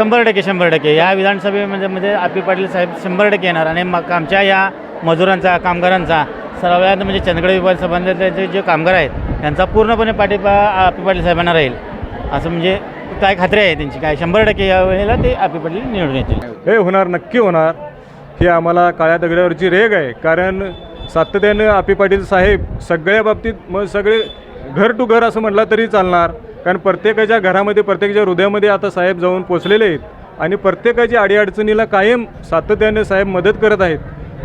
शंभर टक्के शंभर टक्के. या विधानसभेमध्ये म्हणजे, म्हणजे आपी पाटील साहेब शंभर टक्के येणार. आणि मग आमच्या या मजुरांचा कामगारांचा सर्वात म्हणजे चंदगड विभाग जे कामगार आहेत त्यांचा पूर्णपणे पाठिंबा आपी पाटील साहेबांना राहील. असं म्हणजे काय खात्री आहे त्यांची? काय शंभर टक्के या वेळेला ते आपी पाटील निवडून येतील. हे होणार नक्की होणार. ही आम्हाला काळ्या दगडावरची रेग आहे. कारण सातत्यानं आपी पाटील साहेब सगळ्या बाबतीत मग सगळे घर टू घर असं म्हटलं तरी चालणार. कारण प्रत्येकाच्या घरामध्ये प्रत्येकाच्या हृदयामध्ये आता साहेब जाऊन पोचलेले आहेत. आणि प्रत्येकाच्या अडीअडचणीला कायम सातत्याने साहेब मदत करत आहेत.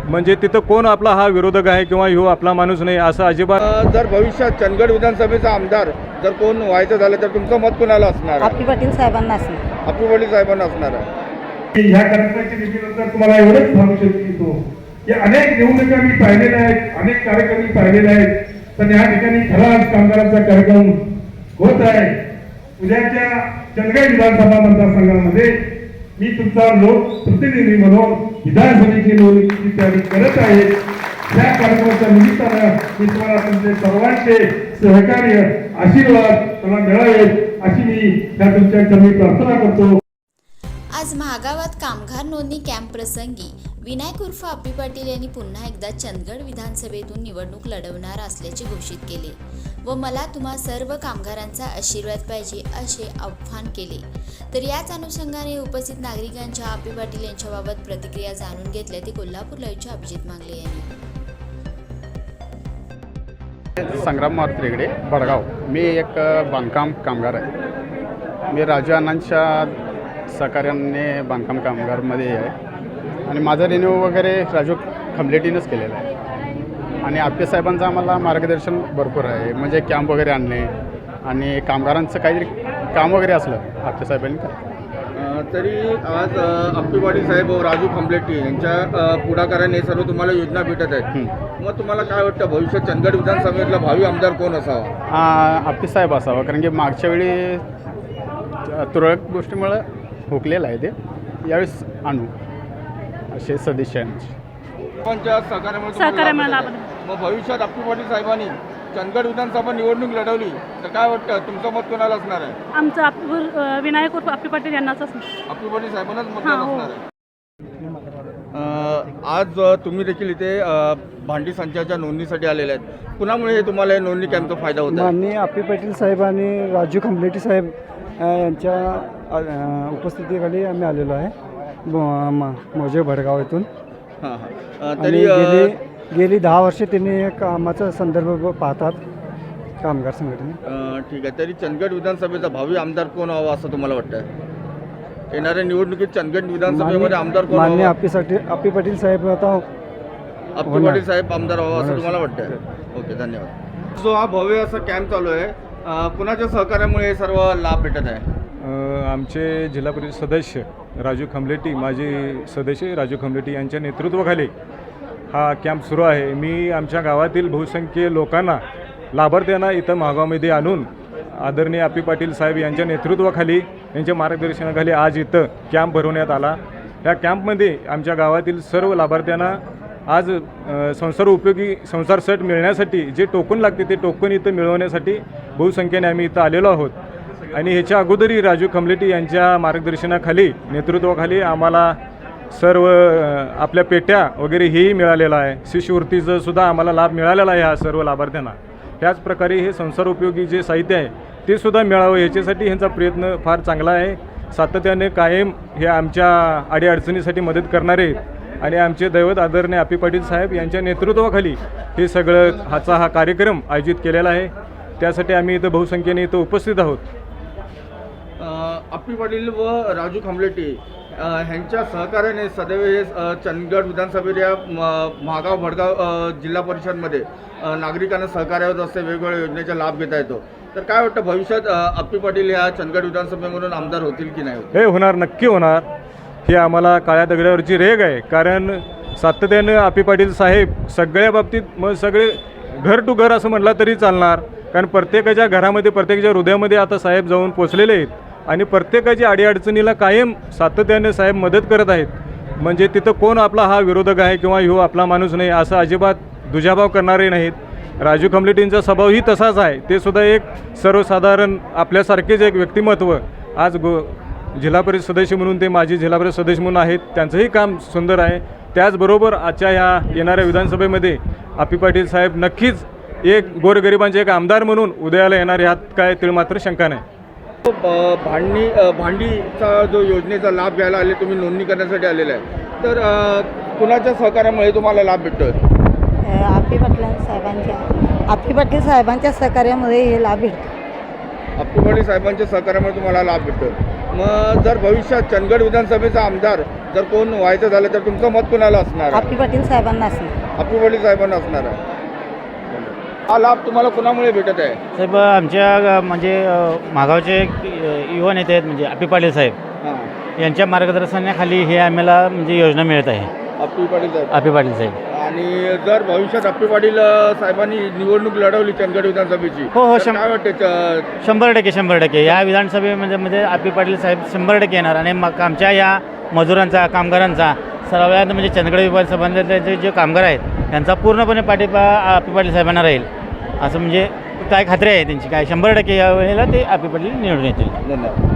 म्हणजे तिथं कोण आपला हा विरोधक आहे किंवा ह्यो आपला माणूस नाही असं अजिबात जर भविष्यात चंदगड विधानसभेचा आमदार जर कोण व्हायचं झालं तर तुमचं मत कोणाला असणार आहे? आपी पाटील साहेबांना असणार. आपू वडील साहेबांना असणार आहे. ह्या कार्यक्रमाच्या तुम्हाला एवढंच सांगू शकतो की अनेक निवडणुका मी पाहिलेल्या आहेत अनेक कार्यक्रम मी पाहिलेले आहेत. पण या ठिकाणी खराच कामगारांचा कार्यक्रम होत आहे. उद्याच्या चंदगड विधानसभा मतदारसंघामध्ये मी तुमचा लोकप्रतिनिधी म्हणून विधानसभेची निवडणुकीची तयारी करत आहे या कार्यक्रमाच्या निमित्तानं मी तुम्हाला तुमचे सर्वांचे सहकार्य आशीर्वाद मला मिळावेत अशी मी त्या तुमच्या चरणी प्रार्थना करतो. आज महागावात कामगार नोंदणी कॅम्प प्रसंगी विनायक उर्फ अप्पी पाटील यांनी पुन्हा एकदा चंदगड विधानसभेतून निवडणूक लढवणार असल्याचे घोषित केले व मला तुम्हा सर्व कामगारांचा आशीर्वाद पाहिजे असे आव्हान केले. तर याच अनुषंगाने उपस्थित नागरिकांच्या अप्पी पाटील यांच्याबाबत प्रतिक्रिया जाणून घेतल्या ते कोल्हापूर लाईव्हचे अभिजित मांगले यांनी. संग्राम मारुती रेगडे बडगाव. मी एक बांधकाम कामगार आहे. मी राजू अण्णांच्या सहकार्याने बांधकाम कामगारमध्ये आहे. आणि माझं रिन्यू वगैरे राजू खमलेटीनंच केलेलं आहे. आणि आप्पे साहेबांचं आम्हाला मार्गदर्शन भरपूर आहे. म्हणजे कॅम्प वगैरे आणणे आणि कामगारांचं काहीतरी काम वगैरे असलं आप्पे साहेबांनी. अ, तरी आज पाटील साहेब राजू खंबलेट्टी यांच्या पुढाकाराने सर्व तुम्हाला योजना भेटत आहेत. मग तुम्हाला काय वाटतं भविष्यात चंदगड विधानसभेतला भावी आमदार कोण असावा? आप्पे साहेब असावं. कारण की मागच्या वेळी तुरळक गोष्टीमुळं हुकलेलं आहे ते. यावेळेस आणू. असे सदस्य आहे तुम्हाला लाभ. मग भविष्यात अप्पू पाटील साहेबांनी चंदगड विधानसभा निवडणूक लढवली तर काय वाटतं? तुमचं मत कोणाला असणार आहे? आमचं अप्पूर अ, विनायक उर्फ अप्पी पाटील यांनाच असणार. अप्पू पाटील साहेबांनाच मतदान हां, हो. असणार आहे. अ, आज अ, तुम्ही देखील इथे अ, भांडी संचाच्या नोंदणीसाठी आलेले आहेत. कुणामुळे हे तुम्हाला या नोंदणी कॅम्पचा फायदा होत आहे? माननीय आपी पाटील साहेब आणि राजू खंबलेटी साहेब अ, यांच्या अ, उपस्थितीखाली आम्ही आलेलो आहे. मोजे भडगाव येथून हां हां. आणि तरी गेली गेली दहा वर्षे त्यांनी कामाचा संदर्भ पाहतात कामगार संघटने. अ, ठीक आहे. तरी चंदगड विधानसभेचा भावी आमदार कोण व्हावा असं तुम्हाला वाटतं येणाऱ्या निवडणुकीत चंदगड विधानसभेमध्ये आमदार कोण मान्य व्हावा आपीसाठी आपी पाटील साहेब आता अप्पू होणार. पाटील साहेब आमदार व्हावा असं होणार. तुम्हाला वाटतं ओके धन्यवाद. जो हा भव्य असा कॅम्प चालू आहे अ, कुणाच्या सहकार्यामुळे हे सर्व लाभ भेटत आहे? आमचे जिल्हा परिषद सदस्य राजू खमलेटी माजी सदस्य राजू खमलेटी यांच्या नेतृत्वाखाली हा कॅम्प सुरू आहे. मी आमच्या गावातील बहुसंख्य लोकांना लाभार्थ्यांना इथं महागावमध्ये आणून आदरणीय आपी पाटील साहेब यांच्या नेतृत्वाखाली यांच्या मार्गदर्शनाखाली आज इथं कॅम्प भरवण्यात आला. या कॅम्पमध्ये आमच्या गावातील सर्व लाभार्थ्यांना आज संसार उपयोगी संसार सेट मिळण्यासाठी जे टोकन लागते ते टोकन इथं मिळवण्यासाठी बहुसंख्येने आम्ही इथं आलेलो आहोत. आणि ह्याच्या अगोदरही राजू खमलेटी यांच्या मार्गदर्शनाखाली नेतृत्वाखाली आम्हाला सर्व आपल्या पेट्या वगैरे हेही मिळालेलं आहे. शिष्यवृत्तीचं सुद्धा आम्हाला लाभ मिळालेला आहे ह्या सर्व लाभार्थ्यांना. त्याच प्रकारे हे संसार उपयोगी जे साहित्य आहे ते सुद्धा मिळावं ह्याच्यासाठी ह्यांचा प्रयत्न फार चांगला आहे. सातत्याने कायम हे आमच्या अडीअडचणीसाठी मदत करणारे आहेत आणि आमचे दैवत आदरणीय आपी पाटील साहेब यांच्या नेतृत्वाखाली हे सगळं हाचा हा कार्यक्रम आयोजित केलेला आहे. त्यासाठी आम्ही इथं बहुसंख्येने इथं उपस्थित आहोत. अप्पी पाटील व राजू खामलेटे ह्यांच्या सहकार्याने सदैव हे चंदगड विधानसभेत या म- महागाव भडगाव जिल्हा परिषदमध्ये नागरिकांना सहकार्य होत असते वेगवेगळ्या योजनेचा लाभ घेता येतो. तर काय वाटतं भविष्यात अप्पी पाटील ह्या चंदगड विधानसभेमधून आमदार होतील की नाही? हे होणार नक्की होणार. ही आम्हाला काळ्या दगडावरची रेग आहे. कारण सातत्यानं आपी पाटील साहेब सगळ्या बाबतीत मग सगळे घर टू घर असं म्हटलं तरी चालणार. कारण प्रत्येकाच्या घरामध्ये प्रत्येकाच्या हृदयामध्ये आता साहेब जाऊन पोचलेले आहेत. आणि प्रत्येकाच्या अडीअडचणीला कायम सातत्याने साहेब मदत करत आहेत. म्हणजे तिथं कोण आपला हा विरोधक आहे किंवा ह्यो आपला माणूस नाही असं अजिबात दुजाभाव करणारे नाहीत. राजू खमलेटींचा स्वभावही तसाच आहे. ते सुद्धा एक सर्वसाधारण आपल्यासारखेच एक व्यक्तिमत्व. आज गो जिल्हा परिषद सदस्य म्हणून ते माजी जिल्हा परिषद सदस्य म्हणून आहेत. त्यांचंही काम सुंदर आहे. त्याचबरोबर आजच्या ह्या येणाऱ्या विधानसभेमध्ये आपी पाटील साहेब नक्कीच एक गोरगरिबांचे एक आमदार म्हणून उदयाला येणार ह्यात काय तिळ मात्र शंका नाही. भांडणी भांडीचा जो योजनेचा लाभ घ्यायला आले तुम्ही नोंदणी करण्यासाठी आलेला आहे तर कुणाच्या सहकार्यामुळे तुम्हाला लाभ भेटतोय? आपी पाटील साहेबांच्या आपी पाटील साहेबांच्या सहकार्यामध्ये हे लाभ भेटतो. अप्पू पाटील साहेबांच्या सहकार्यामुळे तुम्हाला लाभ भेटतोय. मग जर भविष्यात चंदगड विधानसभेचा आमदार जर कोण व्हायचं झालं तर तुमचं मत कुणाला असणार? आपी पाटील साहेबांना असणार. अप्पू पाटील साहेबांना असणार आहे. हा लाभ तुम्हाला कुणामुळे भेटत आहे? साहेब आमच्या म्हणजे मागावचे युवा नेते आहेत म्हणजे आपी पाटील साहेब. हां. यांच्या मार्गदर्शनाखाली हे आम्हाला म्हणजे योजना मिळत आहे. अप्पू पाटील साहेब. आपी पाटील साहेब. आणि जर भविष्यात अप्पू पाटील साहेबांनी निवडणूक लढवली चंदगड विधानसभेची हो, हो, तर शं- काय वाटते च- शंभर टक्के शंभर टक्के. या विधानसभेमध्ये मध्ये आपी पाटील साहेब शंभर टक्के येणार. आणि मग आमच्या या मजुरांचा कामगारांचा सर्वात म्हणजे चंदगड विभागासंबंधातले जे जे कामगार आहेत त्यांचा पूर्णपणे पाठिंबा आपी पाटील साहेबांना राहील. असं म्हणजे काय खात्री आहे त्यांची काय शंभर टक्के या वेळेला ते आपी पाटील निवडून येतील. धन्यवाद.